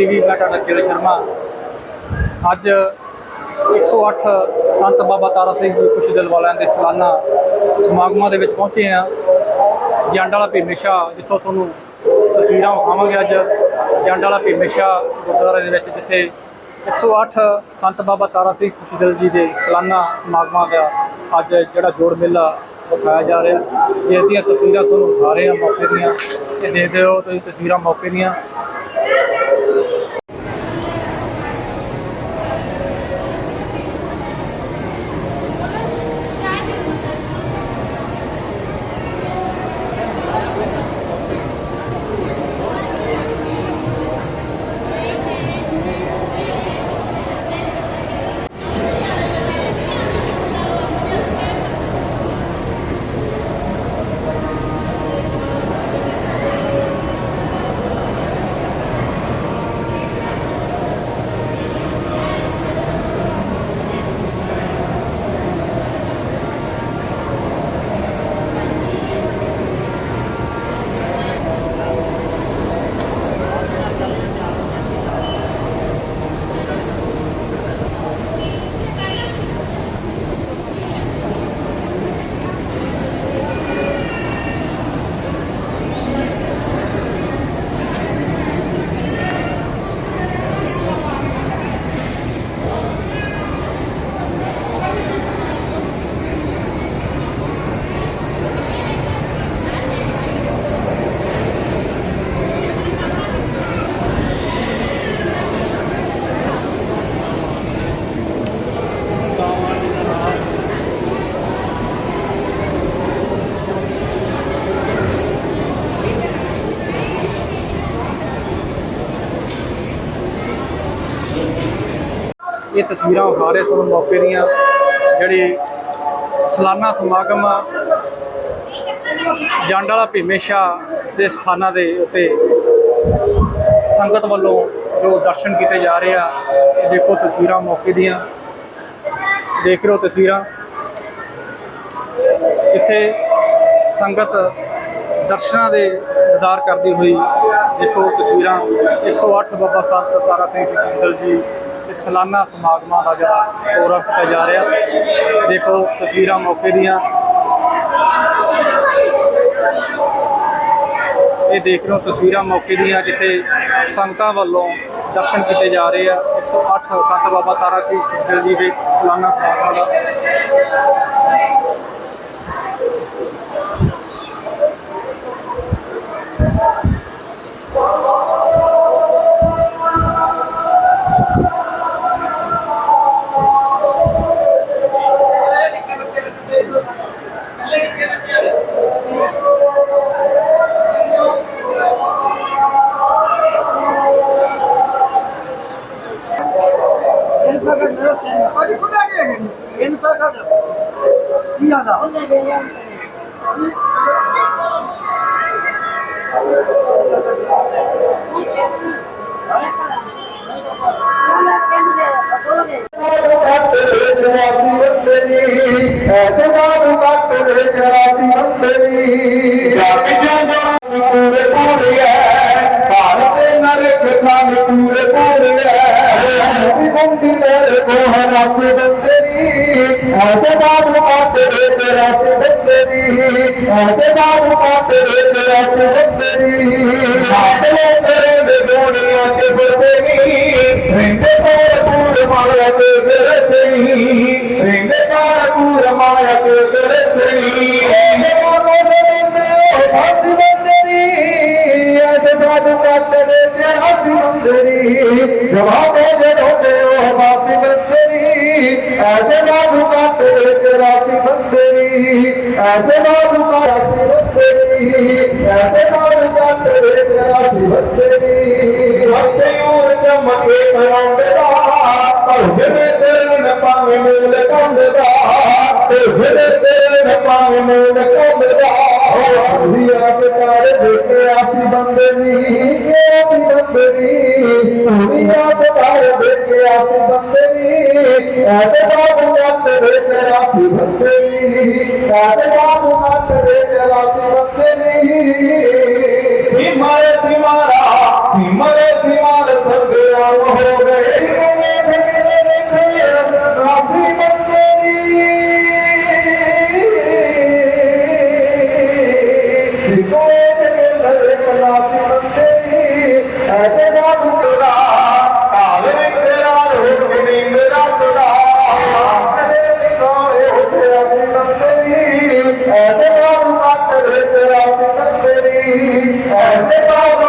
TV, ਮੈਂ ਤੁਹਾਡਾ ਕਿਰਨ ਸ਼ਰਮਾ। ਅੱਜ 108 ਸੰਤ ਬਾਬਾ ਤਾਰਾ ਸਿੰਘ ਜੀ ਖੁਸ਼ ਦਿਲ ਵਾਲਿਆਂ ਦੇ ਸਾਲਾਨਾ ਸਮਾਗਮਾਂ ਦੇ ਵਿੱਚ ਪਹੁੰਚੇ ਆ ਜੰਡ ਵਾਲਾ ਭੀਮੇਸ਼ਾ ਜਿੱਥੋਂ ਤੁਹਾਨੂੰ ਤਸਵੀਰਾਂ ਵਿਖਾਵਾਂਗੇ ਅੱਜ। ਜੰਡ ਵਾਲਾ ਭੀਮੇਸ਼ਾ ਗੁਰਦੁਆਰੇ ਦੇ ਵਿੱਚ, ਜਿੱਥੇ 108 ਸੰਤ ਬਾਬਾ ਤਾਰਾ ਸਿੰਘ ਖੁਸ਼ ਦਿਲ ਜੀ ਦੇ ਸਾਲਾਨਾ ਸਮਾਗਮਾਂ ਦਾ ਅੱਜ ਜਿਹੜਾ ਜੋੜ ਮੇਲਾ ਵਿਖਾਇਆ ਜਾ ਰਿਹਾ। ਜਿਸ ਦੀਆਂ ਤਸਵੀਰਾਂ ਤੁਹਾਨੂੰ ਵਿਖਾ ਰਹੇ ਆ ਮੌਕੇ ਦੀਆਂ। ਇਹ ਦੇਖਦੇ ਹੋ ਤੁਸੀਂ ਤਸਵੀਰਾਂ ਮੌਕੇ ਦੀਆਂ। ਇਹ ਤਸਵੀਰਾਂ ਵਿਖਾ ਰਹੇ ਤੁਹਾਨੂੰ ਮੌਕੇ ਦੀਆਂ, ਜਿਹੜੇ ਸਾਲਾਨਾ ਸਮਾਗਮ ਜੰਡ ਵਾਲਾ ਭੀਮੇਸ਼ਾ ਦੇ ਸਥਾਨਾਂ ਦੇ ਉੱਤੇ ਸੰਗਤ ਵੱਲੋਂ ਜੋ ਦਰਸ਼ਨ ਕੀਤੇ ਜਾ ਰਹੇ ਆ, ਇਹ ਦੇਖੋ ਤਸਵੀਰਾਂ ਮੌਕੇ ਦੀਆਂ। ਦੇਖ ਰਹੇ ਹੋ ਤਸਵੀਰਾਂ। ਇੱਥੇ ਸੰਗਤ ਦਰਸ਼ਨਾਂ ਦੇ ਦੀਦਾਰ ਕਰਦੀ ਹੋਈ ਦੇਖੋ ਤਸਵੀਰਾਂ। 108 ਬਾਬਾ ਸੰਤ ਤਾਰਾ ਸਿੰਘ ਜੀ ਜੀ ਸਾਲਾਨਾ ਸਮਾਗਮਾਂ ਦਾ ਜਿਹੜਾ ਦੌਰਾ ਕੀਤਾ ਜਾ ਰਿਹਾ। ਦੇਖੋ ਤਸਵੀਰਾਂ ਮੌਕੇ ਦੀਆਂ। ਇਹ ਦੇਖ ਰਹੇ ਹੋ ਤਸਵੀਰਾਂ ਮੌਕੇ ਦੀਆਂ ਜਿੱਥੇ ਸੰਗਤਾਂ ਵੱਲੋਂ ਦਰਸ਼ਨ ਕੀਤੇ ਜਾ ਰਹੇ ਆ। 108 ਸੰਤ ਬਾਬਾ ਤਾਰਾ ਸਿੰਘ ਜੀ ਦੇ ਸਾਲਾਨਾ ਸਮਾਗਮਾਂ ਦਾ। ਐਸੇ ਬਾਤ ਕੱਟ ਦੇ ਚਰਾਤੀ ਬੰਦਰੀ ਜੱਗ ਜੰਗਾਂ ਪੂਰੇ ਪੂਰੇ ਐ ਭਾਰਤ ਦੇ ਨਰਕ ਖਾਨ ਪੂਰੇ ਪੂਰੇ ਐ ਬੰਦੀ ਮੇਰੇ ਕੋ ਹਰਾਸ ਬੰਦਰੀ ਐਸੇ ਬਾਤ ਕੱਟ ਦੇ ਚਰਾਤੀ ਬੰਦਰੀ ਐਸੇ ਬਾਤ ਕੱਟ ਦੇ ਚਰਾਤੀ ਬੰਦਰੀ ਆਪਣੇ ਤੇਰੇ ਦੇ ਦੁਨੀਆ ਕੇ ਬਸੇਗੀ ਰਿੰਦੇ ਪੂਰ ਪੂਰ ਮਾਇਆ ਤੇ ਬਰਸੇਗੀ ਜਵਾਬੇ ਦੇ ਉਹ ਬਾਤ ਬੰਦਰੀ ਐਸੇ ਬਾਤ ਕੱਟ ਦੇ ਚਰਾਤੀ ਬੰਦਰੀ ਐਸੇ ਬਾਤ ਕੱਟ ਦੇ ਬੰਦਰੀ ਐਸੇ ਬਾਤ ਕੱਟ ਦੇ ਚਰਾਤੀ ਬੰਦਰੀ ਹੱਥੇ ਉਰ ਚਮਕੇ ਪਰੰਦ ਦਾ ਭੁਜਨੇ ਤੇਰੇ ਨ। ਪਾਵੇਂ ਮੂਲ ਕੰਦ ਦਾ ਭੁਜਨੇ ਤੇਰੇ ਨ ਪਾਵੇਂ ਮੂਲ ਕੰਦ ਦਾ ਹੋਈ ਆਸ ਕਰ ਦੇਖੇ, ਆਸੀ ਬੰਦੇ ਦੀ ਆਸੀ ਬੰਦੇ ਦੀ। ਹੋਈ ਕਰ ਦੇਖੇ, ਆਸੀ ਬੰਦੇ ਦੀ। ਐਸੇ ਬਾਤ ਕੱਟ ਦੇ ਚਰਾਸੀ ਬੰਦੇ ਦੀ। ਐਸੇ ਬਾਤ ਕੱਟ ਦੇ ਚਰਾਸੀ ਬੰਦੇ é legal tá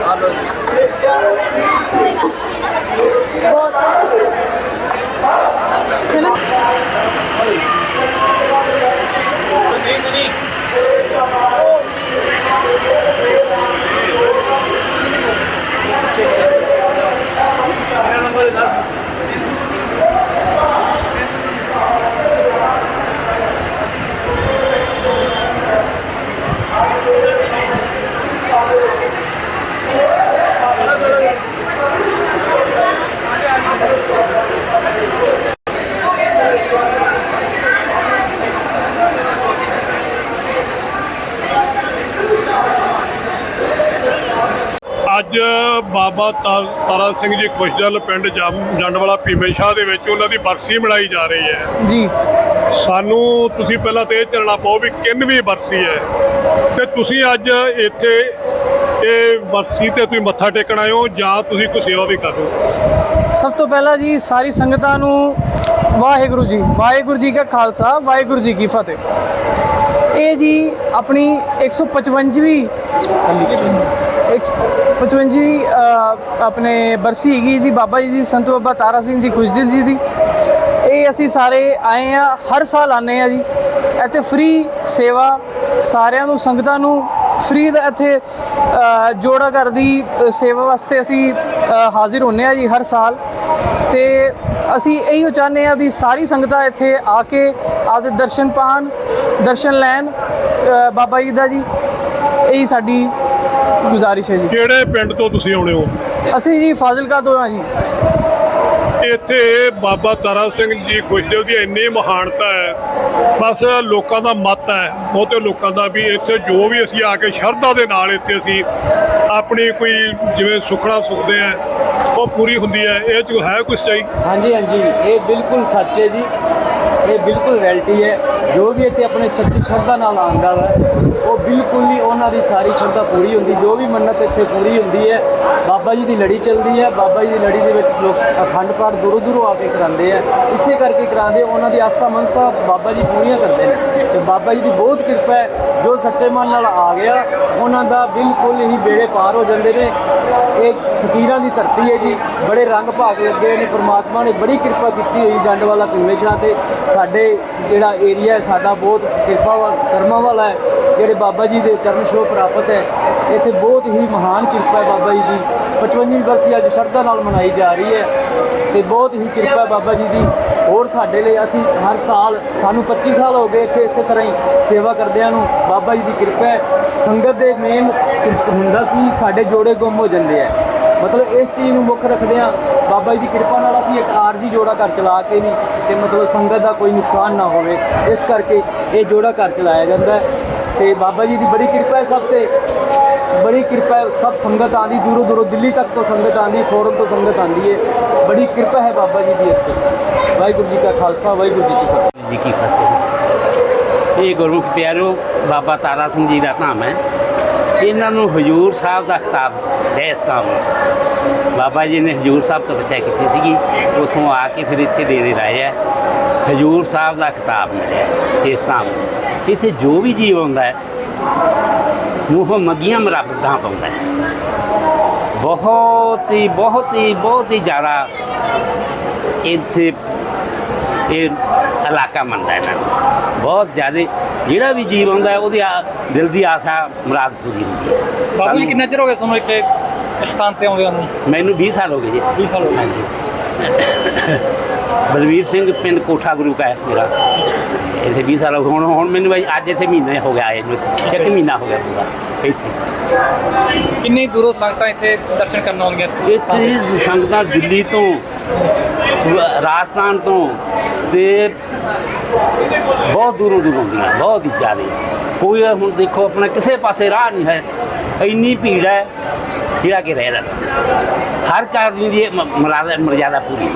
ਮਾਤਾ ਅੱਜ ਬਾਬਾ ਤਾਰਾ ਸਿੰਘ ਜੀ ਖੁਸ਼ਦਲ ਪਿੰਡ ਜੰਡਵਾਲਾ ਭੀਮੇ ਸ਼ਾਹ ਦੇ ਵਿੱਚ ਉਹਨਾਂ ਦੀ ਬਰਸੀ ਮਨਾਈ ਜਾ ਰਹੀ ਹੈ। ਜੀ। ਸਾਨੂੰ ਤੁਸੀਂ ਪਹਿਲਾਂ ਤੇ ਇਹ ਚੱਲਣਾ ਪਾਓ ਵੀ ਕਿੰਨਵੀਂ ਬਰਸੀ ਹੈ। ਤੇ ਤੁਸੀਂ ਅੱਜ ਇੱਥੇ ਇਹ ਬਰਸੀ ਤੇ ਤੁਸੀਂ ਮੱਥਾ ਟੇਕਣ ਆਏ ਹੋ ਜਾਂ ਤੁਸੀਂ ਕੋਈ ਸੇਵਾ ਵੀ ਕਰ ਰਹੇ ਸਭ ਤੋਂ ਪਹਿਲਾਂ ਜੀ ਸਾਰੀ ਸੰਗਤਾਂ ਨੂੰ ਵਾਹਿਗੁਰੂ ਜੀ ਵਾਹਿਗੁਰੂ ਜੀ ਕਾ ਖਾਲਸਾ ਵਾਹਿਗੁਰੂ ਜੀ ਕੀ ਫਤਿਹ। ਇਹ ਜੀ ਆਪਣੀ 155ਵੀਂ 155ਵੀਂ ਅ, ਆਪਣੇ ਬਰਸੀ ਹੈਗੀ ਜੀ ਬਾਬਾ ਜੀ ਦੀ ਸੰਤ ਬਾਬਾ ਤਾਰਾ ਸਿੰਘ ਜੀ ਖੁਸ਼ਦਿਲ ਜੀ ਦੀ। ਇਹ ਅਸੀਂ ਸਾਰੇ ਆਏ ਆ ਹਰ ਸਾਲ ਆਨੇ ਆ ਜੀ। ਇੱਥੇ ਫ੍ਰੀ ਸੇਵਾ ਸਾਰਿਆਂ ਨੂੰ ਸੰਗਤਾਂ ਨੂੰ ਫ੍ਰੀ ਦਾ ਇੱਥੇ ਜੋੜਾ ਘਰ ਦੀ ਸੇਵਾ ਵਾਸਤੇ ਅਸੀਂ ਹਾਜ਼ਰ ਹੁੰਨੇ ਆ ਜੀ ਹਰ ਸਾਲ। ਤੇ ਅਸੀਂ ਇਹੀ ਚਾਹੁੰਦੇ ਆ ਵੀ ਸਾਰੀ ਸੰਗਤਾਂ ਇੱਥੇ ਆ ਕੇ ਆਪਦੇ ਦਰਸ਼ਨ ਪਾਣ ਦਰਸ਼ਨ ਲੈਣ ਬਾਬਾ ਜੀ ਦਾ ਜੀ। ਇਹੀ ਸਾਡੀ ਗੁਜ਼ਾਰਿਸ਼ ਹੈ ਜੀ। ਕਿਹੜੇ ਪਿੰਡ ਤੋਂ ਤੁਸੀਂ ਆਉਣੇ ਹੋ? ਅਸੀਂ ਜੀ ਫਾਜ਼ਿਲਕਾ ਤੋਂ ਆ ਜੀ। ਇੱਥੇ ਬਾਬਾ ਤਾਰਾ ਸਿੰਘ ਜੀ ਖੁਸ਼ਦੇਵ ਦੀ ਇੰਨੀ ਮਹਾਨਤਾ ਹੈ। ਬਸ ਲੋਕਾਂ ਦਾ ਮਤ ਹੈ ਬਹੁਤੇ ਲੋਕਾਂ ਦਾ ਵੀ ਇੱਥੇ ਜੋ ਵੀ ਅਸੀਂ ਆ ਕੇ ਸ਼ਰਧਾ ਦੇ ਨਾਲ ਇੱਥੇ ਅਸੀਂ ਆਪਣੀ ਕੋਈ ਜਿਵੇਂ ਸੁਖਣਾ ਸੁਖਦੇ ਆ ਉਹ ਪੂਰੀ ਹੁੰਦੀ ਹੈ। ਇਹ ਚ ਹੈ ਕੁਛ ਸਹੀ? ਹਾਂਜੀ ਹਾਂਜੀ। ਇਹ ਬਿਲਕੁਲ ਸੱਚ ਹੈ ਜੀ। ਇਹ ਬਿਲਕੁਲ ਰੈਲਿਟੀ ਹੈ। ਜੋ ਵੀ ਇੱਥੇ ਆਪਣੇ ਸੱਚੀ ਸ਼ਰਧਾ ਨਾਲ ਆਉਂਦਾ ਹੈ ਉਹ ਬਿਲਕੁਲ ਹੀ ਉਹਨਾਂ ਦੀ ਸਾਰੀ ਸ਼ਰਧਾ ਪੂਰੀ ਹੁੰਦੀ, ਜੋ ਵੀ ਮੰਨਤ ਇੱਥੇ ਪੂਰੀ ਹੁੰਦੀ ਹੈ, ਬਾਬਾ ਜੀ ਦੀ ਲੜੀ ਚੱਲਦੀ ਹੈ, ਬਾਬਾ ਜੀ ਦੀ ਲੜੀ ਦੇ ਵਿੱਚ ਲੋਕ ਅਖੰਡ ਪਾਠ ਦੂਰੋਂ ਦੂਰੋਂ ਆ ਕੇ ਕਰਾਉਂਦੇ ਆ, ਇਸੇ ਕਰਕੇ ਕਰਾਉਂਦੇ, ਉਹਨਾਂ ਦੀ ਆਸਾ ਮਨਸਾ ਬਾਬਾ ਜੀ ਪੂਰੀਆਂ ਕਰਦੇ ਨੇ। ਤੇ ਬਾਬਾ ਜੀ ਦੀ ਬਹੁਤ ਕਿਰਪਾ ਹੈ, ਜੋ ਸੱਚੇ ਮਨ ਨਾਲ ਆ ਗਿਆ, ਉਹਨਾਂ ਦਾ ਬਿਲਕੁਲ ਹੀ ਬੇੜੇ ਪਾਰ ਹੋ ਜਾਂਦੇ ਨੇ ਇਹ ਫਕੀਰਾਂ ਦੀ ਧਰਤੀ ਹੈ ਜੀ। ਬੜੇ ਰੰਗ ਭਾਗ ਲੱਗੇ ਨੇ। ਪ੍ਰਮਾਤਮਾ ਨੇ ਬੜੀ ਕਿਰਪਾ ਕੀਤੀ ਹੋਈ ਜੰਡ ਵਾਲਾ ਪਿੰਮੇਸ਼ਾ ਤੇ। ਸਾਡੇ ਜਿਹੜਾ ਏਰੀਆ ਹੈ, ਸਾਡਾ ਬਹੁਤ ਕਿਰਪਾ ਵਾ, ਕਰਮਾਂ ਵਾਲਾ ਹੈ, ਜਿਹੜੇ ਬਾਬਾ ਜੀ ਦੇ ਚਰਨ ਛੋਹ ਪ੍ਰਾਪਤ ਹੈ। ਇੱਥੇ ਬਹੁਤ ਹੀ ਮਹਾਨ ਕਿਰਪਾ ਹੈ ਬਾਬਾ ਜੀ ਦੀ। 55ਵੀਂ ਬਰਸੀ ਅੱਜ ਸ਼ਰਧਾ ਨਾਲ ਮਨਾਈ ਜਾ ਰਹੀ ਹੈ। ਤੇ ਬਹੁਤ ਹੀ ਕਿਰਪਾ ਬਾਬਾ ਜੀ ਦੀ ਹੋਰ ਸਾਡੇ ਲਈ ਅਸੀਂ ਹਰ ਸਾਲ, ਸਾਨੂੰ 25 ਸਾਲ ਹੋ ਗਏ ਇੱਥੇ ਇਸੇ ਤਰ੍ਹਾਂ ਹੀ ਸੇਵਾ ਕਰਦਿਆਂ ਨੂੰ, ਬਾਬਾ ਜੀ ਦੀ ਕਿਰਪਾ ਹੈ। ਸੰਗਤ ਦੇ ਮੇਨ ਹੁੰਦਾ ਸੀ, ਸਾਡੇ ਜੋੜੇ ਗੁੰਮ ਹੋ ਜਾਂਦੇ ਆ। ਮਤਲਬ ਇਸ ਚੀਜ਼ ਨੂੰ ਮੁੱਖ ਰੱਖਦੇ ਆ ਬਾਬਾ ਜੀ ਦੀ ਕਿਰਪਾ ਨਾਲ ਅਸੀਂ ਇੱਕ ਆਰਜੀ ਜੋੜਾ ਘਰ ਚਲਾ ਕੇ ਨਹੀਂ, ਤੇ ਮਤਲਬ ਸੰਗਤ ਦਾ ਕੋਈ ਨੁਕਸਾਨ ਨਾ ਹੋਵੇ, ਇਸ ਕਰਕੇ ਇਹ ਜੋੜਾ ਘਰ ਚਲਾਇਆ ਜਾਂਦਾ ਹੈ। ਤੇ ਬਾਬਾ ਜੀ ਦੀ ਬੜੀ ਕਿਰਪਾ ਹੈ ਸਭ ਤੇ। ਬੜੀ ਕਿਰਪਾ ਹੈ, ਸਭ ਸੰਗਤ ਆਂਦੀ ਦੂਰੋਂ ਦੂਰੋਂ ਦਿੱਲੀ ਤੱਕ ਤੋਂ ਸੰਗਤ ਆਂਦੀ ਫੋਰਨ ਤੋਂ ਸੰਗਤ ਆਂਦੀ ਹੈ। ਬੜੀ ਕਿਰਪਾ ਹੈ ਬਾਬਾ ਜੀ ਦੀ ਇੱਥੇ। ਵਾਹਿਗੁਰੂ ਜੀ ਕਾ ਖਾਲਸਾ, ਵਾਹਿਗੁਰੂ ਜੀ ਕੀ ਫਤਿਹ। ਜੀ ਕੀ ਫਤਿਹ। ਇਹ ਗੁਰਮੁਖ ਪਿਆਰੋ, ਬਾਬਾ ਤਾਰਾ ਸਿੰਘ ਜੀ ਦਾ ਨਾਮ ਹੈ। ਇਹਨਾਂ ਨੂੰ ਹਜੂਰ ਸਾਹਿਬ ਦਾ ਖਿਤਾਬ ਦੇਸਤਾਮ ਬਾਬਾ ਜੀ ਨੇ ਹਜੂਰ ਸਾਹਿਬ ਤੋਂ ਬਚਾ ਕੀਤੀ ਸੀਗੀ। ਉਥੋਂ ਆ ਕੇ ਫਿਰ ਇੱਥੇ ਡੇਰੇ ਲਾਏ ਹੈ ਹਜੂਰ ਸਾਹਿਬ ਦਾ ਖਿਤਾਬ ਮਿਲਿਆ ਇਸ ਨਾਮ ਇੱਥੇ ਜੋ ਵੀ ਜੀਵ ਆਉਂਦਾ ਹੈ ਮੂੰਹੋਂ ਮੱਗੀਆਂ ਮਰਬਦਾਂ ਪਾਉਂਦਾ ਬਹੁਤ ਹੀ ਬਹੁਤ ਹੀ ਬਹੁਤ ਹੀ ਜ਼ਿਆਦਾ ਇੱਥੇ ਇਹ ਇਲਾਕਾ ਮੰਨਦਾ ਇਹਨਾਂ ਨੂੰ। ਬਹੁਤ ਜ਼ਿਆਦਾ ਜਿਹੜਾ ਵੀ ਜੀਵ ਆਉਂਦਾ ਹੈ, ਉਹਦੀ ਦਿਲ ਦੀ ਆਸਾ ਮੁਰਾਦ ਪੂਰੀ ਹੁੰਦੀ ਹੈ। ਬਾਬੂ ਜੀ ਕਿੰਨਾ ਚਿਰ ਹੋ ਗਿਆ ਤੁਹਾਨੂੰ ਇੱਥੇ ਸਥਾਨ ਤੇ ਆਉਂਦਿਆਂ ਨੂੰ? ਮੈਨੂੰ 20 ਸਾਲ ਹੋ ਗਏ ਜੀ। 20 ਸਾਲ ਹੋ ਗਏ। ਬਲਵੀਰ ਸਿੰਘ ਪਿੰਡ ਕੋਠਾ ਗੁਰੂ ਕਾ ਹੈ ਮੇਰਾ। ਇੱਥੇ 20 ਸਾਲ। ਹੁਣ ਹੁਣ ਮੈਨੂੰ ਬਾਈ ਅੱਜ ਇੱਥੇ ਮਹੀਨੇ ਹੋ ਗਿਆ ਆਏ ਨੂੰ। ਇੱਕ ਮਹੀਨਾ ਹੋ ਗਿਆ ਪੂਰਾ। ਇੱਥੇ। ਕਿੰਨੀ ਦੂਰੋਂ ਸੰਗਤਾਂ ਇੱਥੇ ਦਰਸ਼ਨ ਕਰਨ ਆਉਂਦੀਆਂ? ਇਸ ਚੀਜ਼ ਸੰਗਤਾਂ ਦਿੱਲੀ ਤੋਂ ਰਾਜਸਥਾਨ ਤੋਂ ਤੇ ਬਹੁਤ ਦੂਰੋਂ ਦੂਰੋਂ ਆਉਂਦੀਆਂ ਬਹੁਤ ਹੀ ਜ਼ਿਆਦਾ। ਕੋਈ ਹੁਣ ਦੇਖੋ ਆਪਣਾ ਕਿਸੇ ਪਾਸੇ ਰਾਹ ਨਹੀਂ ਹੈ। ਇੰਨੀ ਭੀੜ ਹੈ। ਜਿਹੜਾ ਕਿ ਰਹਿ ਹਰ ਇੱਕ ਆਦਮੀ ਦੀ ਮਰਜ਼ਾਦਾ ਪੂਰੀ।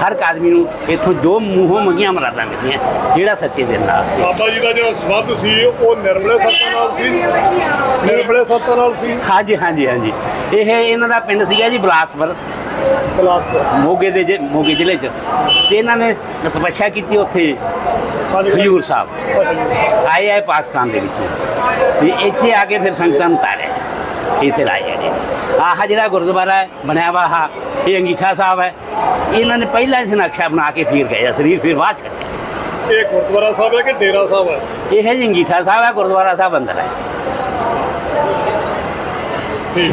ਹਰ ਆਦਮੀ ਨੂੰ ਇੱਥੋਂ ਜੋ ਮੂੰਹੋਂ ਮੰਗੀਆਂ ਮਰਾਦਾਂ ਮਿਲਦੀਆਂ ਜਿਹੜਾ ਸੱਚੇ ਦਿਲ ਨਾਲ ਸੀ ਬਾਬਾ ਜੀ ਦਾ ਜਿਹੜਾ ਸੰਬੰਧ ਸੀ ਉਹ ਨਿਰਮਲੇ ਸੱਤਾਂ ਨਾਲ ਸੀ ਨਿਰਮਲੇ ਸੱਤਾਂ ਨਾਲ ਸੀ ਹਾਂਜੀ ਹਾਂਜੀ ਹਾਂਜੀ ਇਹ ਇਹਨਾਂ ਦਾ ਪਿੰਡ ਸੀਗਾ ਜੀ ਬਲਾਸਪੁਰ ਮੋਗੇ ਦੇ ਜੇ ਮੋਗੇ ਜ਼ਿਲ੍ਹੇ 'ਚ ਤੇ ਇਹਨਾਂ ਨੇ ਤਪੱਛਾ ਕੀਤੀ ਉੱਥੇ ਹਜੂਰ ਸਾਹਿਬ ਆਏ ਆਏ ਪਾਕਿਸਤਾਨ ਦੇ ਵਿੱਚ ਤੇ ਇੱਥੇ ਆ ਕੇ ਫਿਰ ਸੰਗਤਾਂ ਨੂੰ ਤਾਰਿਆ ਇੱਥੇ ਲਾਇਆ ਆਹ ਜਿਹੜਾ ਗੁਰਦੁਆਰਾ ਹੈ ਬਣਿਆ ਵਾ ਆਹ ਇਹ ਅੰਗੀਠਾ ਸਾਹਿਬ ਹੈ। ਇਹਨਾਂ ਨੇ ਪਹਿਲਾਂ ਇਸ ਨਕਸ਼ਾ ਬਣਾ ਕੇ ਫਿਰ ਗਏ ਸਰੀਰ ਫਿਰ ਬਾਅਦ ਛੱਡਿਆ ਇਹ ਗੁਰਦੁਆਰਾ ਸਾਹਿਬ ਹੈ ਕਿ ਡੇਰਾ ਸਾਹਿਬ ਹੈ? ਇਹ ਹੈ ਅੰਗੀਠਾ ਸਾਹਿਬ ਹੈ ਗੁਰਦੁਆਰਾ ਸਾਹਿਬ ਅੰਦਰ ਹੈ। ਠੀਕ।